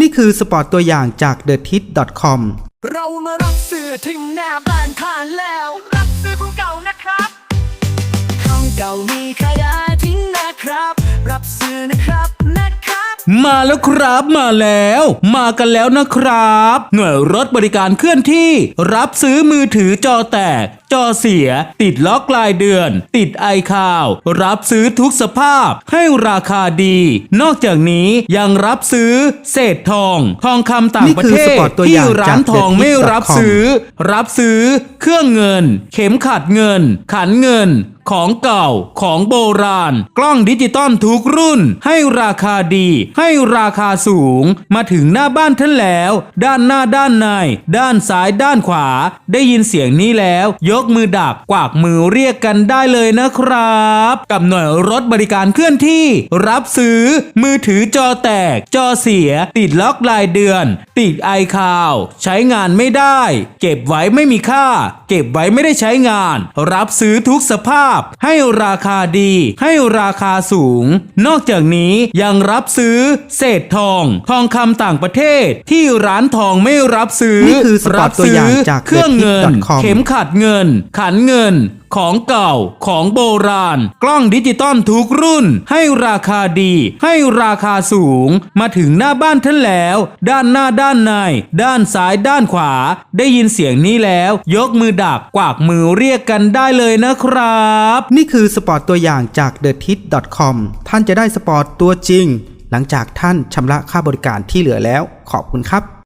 นี่คือสปอร์ตตัวอย่างจาก t h e t i t c o m เรามารับเสื้อถึงหน้าบ้านผ่านแล้ว รับซื้อของเก่านะครับของเก่ามีขายได้ทิ้งนะครับ รับซื้อนะครับนะครับ มาแล้วครับมาแล้ว มากันแล้วนะครับ หน่วยรถบริการเคลื่อนที่ รับซื้อมือถือจอแตกจอเสีย ติดล็อกรายเดือน ติดไอคาว รับซื้อทุกสภาพ ให้ราคาดี นอกจากนี้ยังรับซื้อ เศษทอง ทองคำต่างประเทศที่ร้านทองไม่รับซื้อ รับซื้อ เครื่องเงิน เข็มขัดเงิน ขันเงินของเก่าของโบราณ กล้องดิจิตอลทุกรุ่น ให้ราคาดี ให้ราคาสูง มาถึงหน้าบ้านท่านแล้ว ด้านหน้าด้านใน ด้านซ้ายด้านขวา ได้ยินเสียงนี้แล้วยกกมือดักกวากมือเรียกกันได้เลยนะครับ กับหน่วยรถบริการเคลื่อนที่ รับซื้อ มือถือจอแตก จอเสีย ติดล็อกรายเดือน ติดไอคาว ใช้งานไม่ได้ เก็บไว้ไม่มีค่า เก็บไว้ไม่ได้ใช้งาน รับซื้อทุกสภาพ ให้ราคาดี ให้ราคาสูง นอกจากนี้ยังรับซื้อ เศษทอง ทองคำต่างประเทศ ที่ร้านทองไม่รับซื้อนี่คือสปอร์ตตัวอย่างจากเครื่องเงิน TheTip.com เข็มขัดเงิน ขันเงิน ของเก่า ของโบราณ กล้องดิจิตอลทุกรุ่น ให้ราคาดี ให้ราคาสูง มาถึงหน้าบ้านท่านแล้ว ด้านหน้าด้านใน ด้านซ้ายด้านขวา ได้ยินเสียงนี้แล้ว ยกมือดักกวากมือเรียกกันได้เลยนะครับ นี่คือสปอร์ตตัวอย่างจาก t h e t i t c o m ท่านจะได้สปอร์ตตัวจริง หลังจากท่านชำระค่าบริการที่เหลือแล้ว ขอบคุณครับ